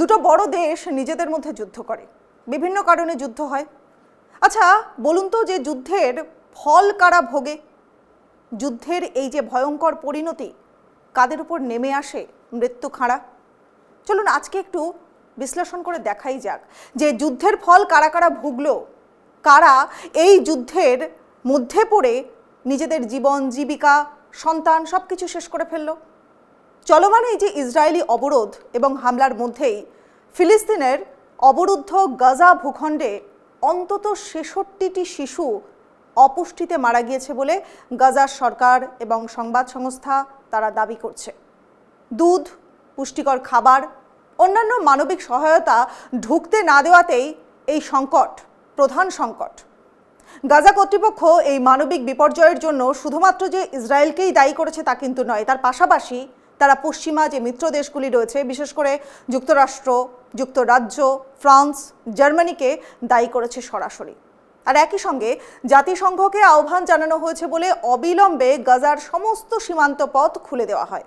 দুটো বড় দেশ নিজেদের মধ্যে যুদ্ধ করে। বিভিন্ন কারণে যুদ্ধ হয়। আচ্ছা বলুন তো যে যুদ্ধের ফল কারা ভোগে? যুদ্ধের এই যে ভয়ঙ্কর পরিণতি, কাদের উপর নেমে আসে মৃত্যু খাঁড়া? চলুন আজকে একটু বিশ্লেষণ করে দেখাই যাক যে যুদ্ধের ফল কারা কারা ভুগলো, কারা এই যুদ্ধের মধ্যে পড়ে নিজেদের জীবন, জীবিকা, সন্তান সব কিছু শেষ করে ফেলল। চলমান এই যে ইসরায়েলি অবরোধ এবং হামলার মধ্যেই ফিলিস্তিনের অবরুদ্ধ গাজা ভূখণ্ডে অন্তত ছেষট্টিটি শিশু অপুষ্টিতে মারা গিয়েছে বলে গাজার সরকার এবং সংবাদ সংস্থা তারা দাবি করছে। দুধ, পুষ্টিকর খাবার, অন্যান্য মানবিক সহায়তা ঢুকতে না দেওয়াতেই এই সংকট, প্রধান সংকট। গাজা কর্তৃপক্ষ এই মানবিক বিপর্যয়ের জন্য শুধুমাত্র যে ইসরায়েলকেই দায়ী করেছে তা কিন্তু নয়, তার পাশাপাশি তারা পশ্চিমা যে মিত্র দেশগুলি রয়েছে, বিশেষ করে যুক্তরাষ্ট্র, যুক্তরাজ্য, ফ্রান্স, জার্মানিকে দায়ী করেছে সরাসরি। আর একই সঙ্গে জাতিসংঘকে আহ্বান জানানো হয়েছে বলে অবিলম্বে গাজার সমস্ত সীমান্ত পথ খুলে দেওয়া হয়।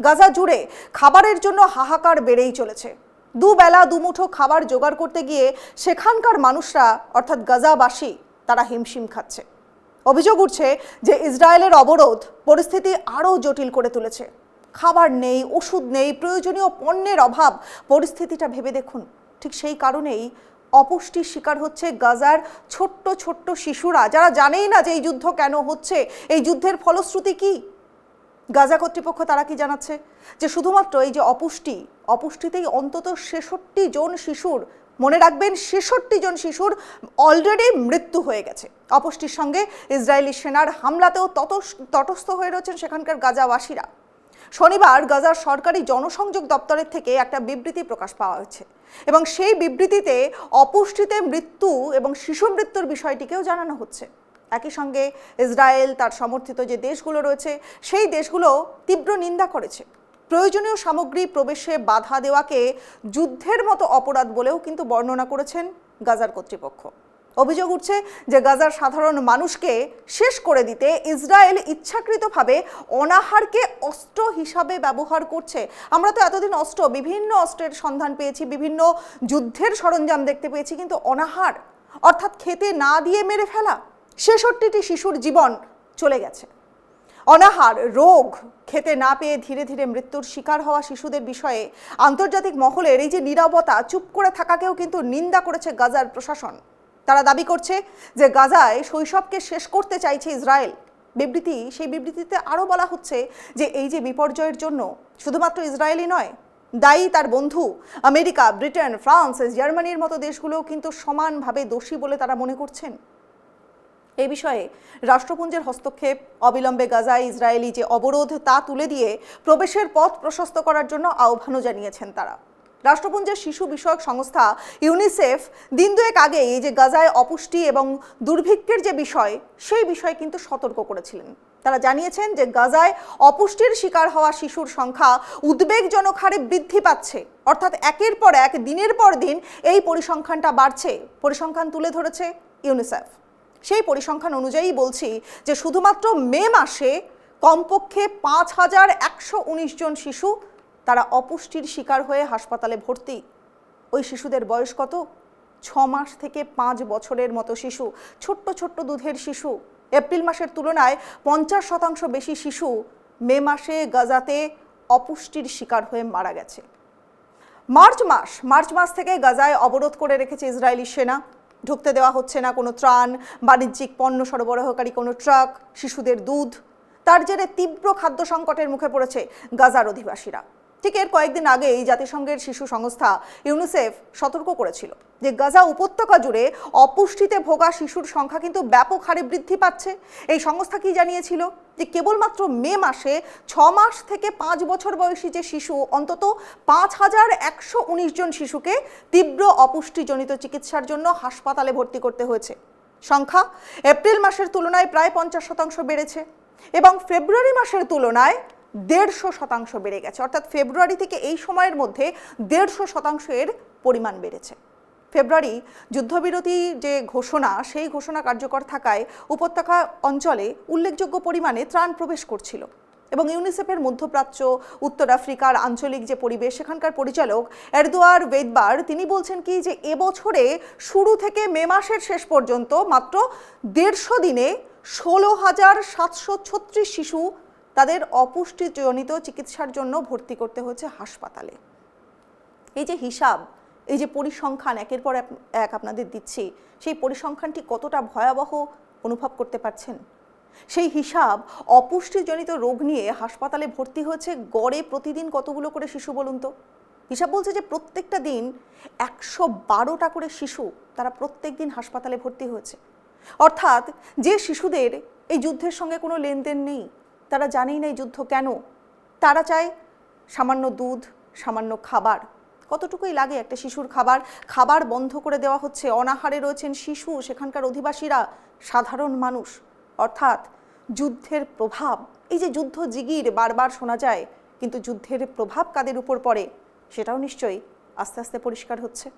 গাজা জুড়ে খাবারের জন্য হাহাকার বেড়েই চলেছে। দুবেলা দুমুঠো খাবার জোগাড় করতে গিয়ে সেখানকার মানুষরা, অর্থাৎ গাজাবাসী, তারা হিমশিম খাচ্ছে। অভিযোগ উঠছে যে ইসরায়েলের অবরোধ পরিস্থিতি আরও জটিল করে তুলেছে। খাবার নেই, ওষুধ নেই, প্রয়োজনীয় পণ্যের অভাব। পরিস্থিতিটা ভেবে দেখুন। ঠিক সেই কারণেই অপুষ্টির শিকার হচ্ছে গাজার ছোট্ট ছোট্ট শিশুরা। যারা জানেই না যে এই যুদ্ধ কেন হচ্ছে, এই যুদ্ধের ফলশ্রুতি কী? গাজা কর্তৃপক্ষ তারা কি জানাচ্ছে? যে শুধুমাত্র এই যে অপুষ্টি, অপুষ্টিতেই অন্তত ছেষট্টি জন শিশুর, মনে রাখবেন ছেষট্টি জন শিশুর অলরেডি মৃত্যু হয়ে গেছে। অপুষ্টির সঙ্গে ইসরায়েলি সেনার হামলাতেও তত তটস্থ হয়ে রয়েছেন সেখানকার গাজাবাসীরা। শনিবার গাজার সরকারি জনসংযোগ দপ্তরের থেকে একটা বিবৃতি প্রকাশ পাওয়া হয়েছে। এবং সেই বিবৃতিতে অপুষ্টিতে মৃত্যু এবং শিশু মৃত্যুর বিষয়টিকেও জানানো হচ্ছে। একই সঙ্গে ইসরায়েল, তার সমর্থিত যে দেশগুলো রয়েছে, সেই দেশগুলো তীব্র নিন্দা করেছে। প্রয়োজনীয় সামগ্রী প্রবেশে বাধা দেওয়াকে যুদ্ধের মতো অপরাধ বলেও কিন্তু বর্ণনা করেছেন গাজার কর্তৃপক্ষ। অভিযোগ উঠছে যে গাজার সাধারণ মানুষকে শেষ করে দিতে ইসরায়েল ইচ্ছাকৃতভাবে অনাহারকে অস্ত্র হিসাবে ব্যবহার করছে। আমরা তো এতদিন অস্ত্র, বিভিন্ন অস্ত্রের সন্ধান পেয়েছি, বিভিন্ন যুদ্ধের সরঞ্জাম দেখতে পেয়েছি, কিন্তু অনাহার, অর্থাৎ খেতে না দিয়ে মেরে ফেলা, ছেষট্টিটি শিশুর জীবন চলে গেছে। অনাহার, রোগ, খেতে না পেয়ে ধীরে ধীরে মৃত্যুর শিকার হওয়া শিশুদের বিষয়ে আন্তর্জাতিক মহলের এই যে নীরবতা, চুপ করে থাকাকেও কিন্তু নিন্দা করেছে গাজার প্রশাসন। তারা দাবি করছে যে গাজায় শৈশবকে শেষ করতে চাইছে ইসরায়েল। বিবৃতি, সেই বিবৃতিতে আরও বলা হচ্ছে যে এই যে বিপর্যয়ের জন্য শুধুমাত্র ইসরায়েলই নয়, দায়ী তার বন্ধু আমেরিকা, ব্রিটেন, ফ্রান্স, জার্মানির মতো দেশগুলোও কিন্তু সমানভাবে দোষী বলে তারা মনে করছেন। এ বিষয়ে রাষ্ট্রপুঞ্জের হস্তক্ষেপ, অবিলম্বে গাজায় ইসরায়েলি যে অবরোধ তা তুলে দিয়ে প্রবেশের পথ প্রশস্ত করার জন্য আহ্বানও জানিয়েছেন তারা। রাষ্ট্রপুঞ্জের শিশু বিষয়ক সংস্থা ইউনিসেফ দিন দুয়েক আগে এই যে গাজায় অপুষ্টি এবং দুর্ভিক্ষের যে বিষয়, সেই বিষয়ে কিন্তু সতর্ক করেছিলেন। তারা জানিয়েছেন যে গাজায় অপুষ্টির শিকার হওয়া শিশুর সংখ্যা উদ্বেগজনক হারে বৃদ্ধি পাচ্ছে। অর্থাৎ একের পর এক, দিনের পর দিন এই পরিসংখ্যানটা বাড়ছে। পরিসংখ্যান তুলে ধরেছে ইউনিসেফ। সেই পরিসংখ্যান অনুযায়ী বলছি যে শুধুমাত্র মে মাসে কমপক্ষে পাঁচ হাজার একশো উনিশ জন শিশু তারা অপুষ্টির শিকার হয়ে হাসপাতালে ভর্তি। ওই শিশুদের বয়স কত? ছ মাস থেকে পাঁচ বছরের মতো শিশু, ছোট্ট ছোট্ট দুধের শিশু। এপ্রিল মাসের তুলনায় পঞ্চাশ শতাংশ বেশি শিশু মে মাসে গাজাতে অপুষ্টির শিকার হয়ে মারা গেছে। মার্চ মাস মার্চ মাস থেকে গাজায় অবরোধ করে রেখেছে ইসরায়েলি সেনা। ঢুকতে দেওয়া হচ্ছে না কোনো ত্রাণ, বাণিজ্যিক পণ্য সরবরাহকারী কোনো ট্রাক, শিশুদের দুধ। তার জেরে তীব্র খাদ্য সংকটের মুখে পড়েছে গাজার অধিবাসীরা। ঠিক এর কয়েকদিন আগে এই জাতিসংঘের শিশু সংস্থা ইউনিসেফ সতর্ক করেছিল যে গাজা উপত্যকা জুড়ে অপুষ্টিতে ভোগা শিশুর সংখ্যা কিন্তু ব্যাপক হারে বৃদ্ধি পাচ্ছে। এই সংস্থা কি জানিয়েছিল? যে কেবলমাত্র মে মাসে ছ মাস থেকে পাঁচ বছর বয়সী যে শিশু, অন্তত পাঁচ হাজার একশো উনিশ জন শিশুকে তীব্র অপুষ্টিজনিত চিকিৎসার জন্য হাসপাতালে ভর্তি করতে হয়েছে। সংখ্যা এপ্রিল মাসের তুলনায় প্রায় পঞ্চাশ শতাংশ বেড়েছে এবং ফেব্রুয়ারি মাসের তুলনায় দেড়শো শতাংশ বেড়ে গেছে। অর্থাৎ ফেব্রুয়ারি থেকে এই সময়ের মধ্যে দেড়শো শতাংশ এর পরিমাণ বেড়েছে। ফেব্রুয়ারি যুদ্ধবিরতি যে ঘোষণা, সেই ঘোষণা কার্যকর থাকায় উপত্যকা অঞ্চলে উল্লেখযোগ্য পরিমাণে ত্রাণ প্রবেশ করছিল এবং ইউনিসেফের মধ্যপ্রাচ্য, উত্তর আফ্রিকার আঞ্চলিক যে পরিবেশ, সেখানকার পরিচালক এরদোয়ার বেদবার তিনি বলছেন কি যে এবছরে শুরু থেকে মে মাসের শেষ পর্যন্ত মাত্র দেড়শো দিনে ষোলো হাজার সাতশো ছত্রিশ শিশু তাদের অপুষ্টিজনিত চিকিৎসার জন্য ভর্তি করতে হয়েছে হাসপাতালে। এই যে হিসাব, এই যে পরিসংখ্যান, একের পর এক- আপনাদের দিচ্ছি, সেই পরিসংখ্যানটি কতটা ভয়াবহ অনুভব করতে পারছেন? সেই হিসাব, অপুষ্টিজনিত রোগ নিয়ে হাসপাতালে ভর্তি হয়েছে গড়ে প্রতিদিন কতগুলো করে শিশু বলুন তো? হিসাব বলছে যে প্রত্যেকটা দিন একশো বারোটা করে শিশু তারা প্রত্যেক দিন হাসপাতালে ভর্তি হয়েছে। অর্থাৎ যে শিশুদের এই যুদ্ধের সঙ্গে কোনো লেনদেন নেই তারা জানেই না এই যুদ্ধ কেন। তারা চায় সামান্য দুধ, সামান্য খাবার। কতটুকুই লাগে একটা শিশুর খাবার? খাবার বন্ধ করে দেওয়া হচ্ছে, অনাহারে রয়েছেন শিশু, সেখানকার অধিবাসীরা, সাধারণ মানুষ। অর্থাৎ যুদ্ধের প্রভাব। এই যে যুদ্ধ জিগির বারবার শোনা যায়, কিন্তু যুদ্ধের প্রভাব কাদের উপর পড়ে, সেটাও নিশ্চয়ই আস্তে আস্তে পরিষ্কার হচ্ছে।